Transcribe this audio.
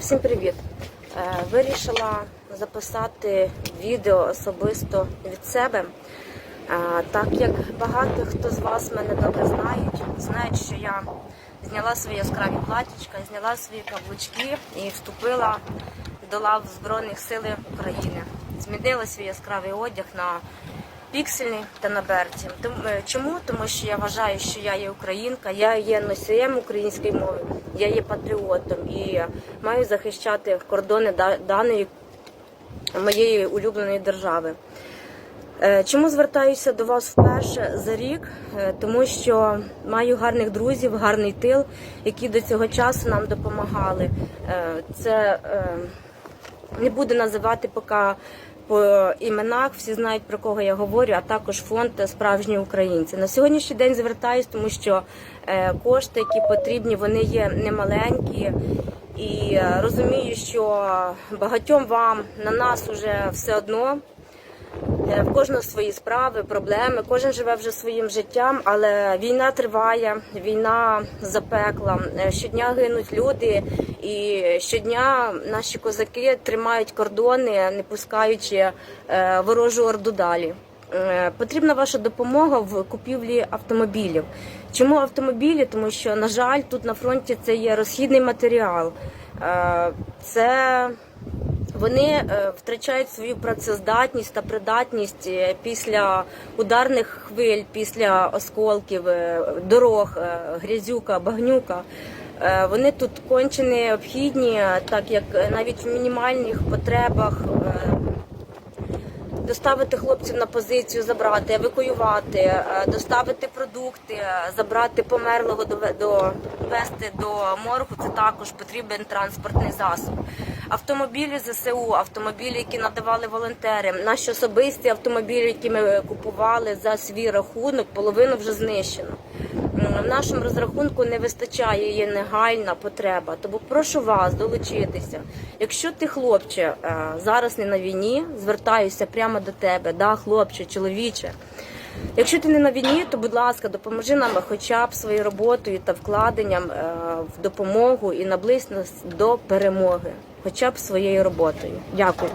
Всім привіт! Е, Вирішила записати відео особисто від себе, Е, так як багато хто з вас мене добре знають, знають, що я зняла свої яскраві платічка, зняла свої каблучки і вступила до лав Збройних сил України. Змінила свій яскравий одяг на піксельний та на берці. Е, Чому? Тому що я вважаю, що я є українка, я є носієм української мови, я є патріотом і маю захищати кордони даної моєї улюбленої держави. Е, Чому звертаюся до вас вперше за рік? Е, Тому що маю гарних друзів, гарний тил, які до цього часу нам допомагали. Це не буду називати поки по іменах, всі знають про кого я говорю, а також фонд справжні українці. На сьогоднішній день звертаюсь, тому що е, кошти, які потрібні, вони є немаленькі. І е, розумію, що багатьом вам на нас уже все одно. Е, В кожного свої справи, проблеми. Кожен живе вже своїм життям, але війна триває, війна запекла. Е, Щодня гинуть люди, і щодня наші козаки тримають кордони, не пускаючи е, ворожу орду далі. Потрібна ваша допомога в купівлі автомобілів. Чому автомобілі? Тому що, на жаль, тут на фронті це є розхідний матеріал. Це вони е, втрачають свою працездатність та придатність е, після ударних хвиль, після осколків, е, дорог, грязюка, багнюка. Вони тут конче необхідні, так як навіть в мінімальних потребах доставити хлопців на позицію, забрати, евакуювати, е, доставити продукти, е, забрати померлого, дове- довести до моргу. Це також потрібен транспортний засіб. Автомобілі ЗСУ, автомобілі, які надавали волонтери, наші особисті автомобілі, які ми купували за свій рахунок, половину вже знищено. В нашому розрахунку не вистачає є негайна потреба. Тому прошу вас долучитися. Якщо ти, хлопче, е, зараз не на війні, звертаюся прямо до тебе, да, хлопче, чоловіче. Якщо ти не на війні, то будь ласка, допоможи нам хоча б своєю роботою та вкладенням е, в допомогу і наблизь нас до перемоги, хоча б своєю роботою. Дякую.